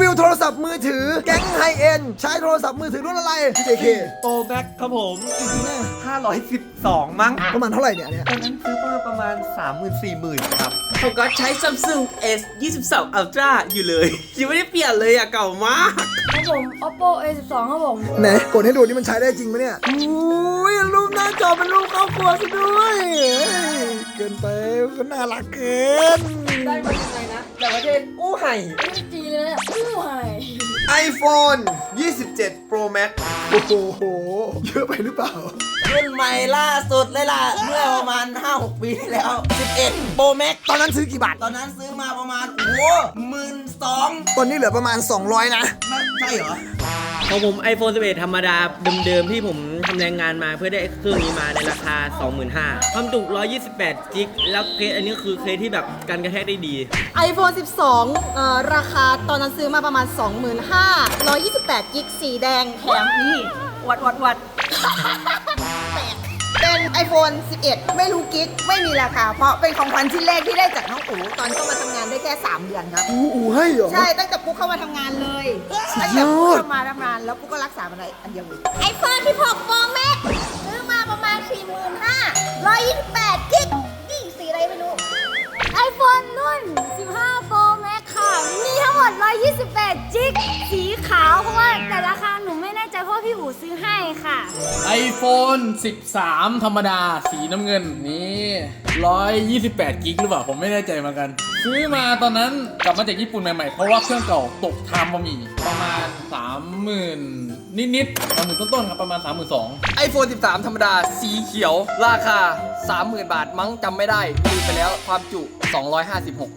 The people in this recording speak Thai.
วิวโทรศัพท์มือถือ แก๊งไฮเอ็นใช้โทรศัพท์มือถือรุ่นอะไรพี่เจเคโปรแม็กครับผม 512 มั้งประมาณเท่าไหร่เนี่ยอันเนี้ยตอนนั้นซื้อมาประมาณ 30,000 40,000 ครับ ผมก็ใช้ Samsung S 22 Ultra อยู่เลย ยังไม่ได้เปลี่ยนเลยอะเก่ามาก ครับผม oppo a 1 2 ครับผมไหนกดให้ดูนี่มันใช้ได้จริงไหมเนี่ยอุ้ยรูปหน้าจอเป็นรูปครอบครัวซะด้วยเฮ้ยเกินไปก็น่ารักเกิน ได้มายังไงนะจากประเทศอู้ไห่ไม่ได้จีเลยเนี่ยอู้หาย iPhone 27 Pro Max โอ้โห เยอะไปหรือเปล่า รุ่นใหม่ล่าสุดเลยล่ะ เมื่อประมาณ 5-6 ปีที่แล้ว 11 Pro Max ตอนนั้นซื้อกี่บาท ตอนนั้นซื้อมาประมาณ โอ้โหหมื่นสองตอนนี้เหลือประมาณ 200 นะ ใช่เหรอ ของผม iPhone 11 ธรรมดาเดิมๆที่ผมทำแรงงานมาเพื่อได้เครื่องนี้มาในราคา 25,000ความจุ128จิกแล้วเคสอันนี้คือเคสที่แบบกันกระแทกได้ดี iPhone 12เอ่อราคาตอนนั้นซื้อมาประมาณ 25,000 128กิกสีแดงแถมนี่วัดวัดวัดแตกเป็น iPhone 11 ไม่รู้กิกไม่มีราคา เพราะเป็นของขวัญชิ้นแรกที่ได้จากน้องอู๋ตอนเข้ามาทำงานได้แค่ 3 เดือนครับ อูอูให้เหรอ ใช่ ตั้งแต่ปุ๊กเข้ามาทำงานเลยตั้งแต่ปุ๊กเข้ามาทำงา นแล้วปุ๊กก็รักษามันได้อันเดียวเลย iPhone 16 Pro Max ซื้อมาประมาณ 45,000 128กิกนี่สีอะไรไม่รู้ iPhone รุ่น 15 Pro Max ค่ะ มีทั้งหมด 128 จิก สีขาว เพราะว่าแต่ราคาหนูไม่แน่ใจเพราะว่าพี่อู๋ซื้อให้ค่ะ iPhone 13 ธรรมดาสีน้ำเงินนี่128 กิกหรือเปล่า ผมไม่แน่ใจเหมือนกัน ซื้อมาตอนนั้นกลับมาจากญี่ปุ่นใหม่ๆ เพราะว่าเครื่องเก่าตกทำบะหมี่ประมาณ30,000นิดๆสามหมื่นต้นๆครับประมาณ 32,000 iPhone 13 ธรรมดา สีเขียว ราคา 30,000 บาทมั้งจำไม่ได้ลืมไปแล้วความจุ 256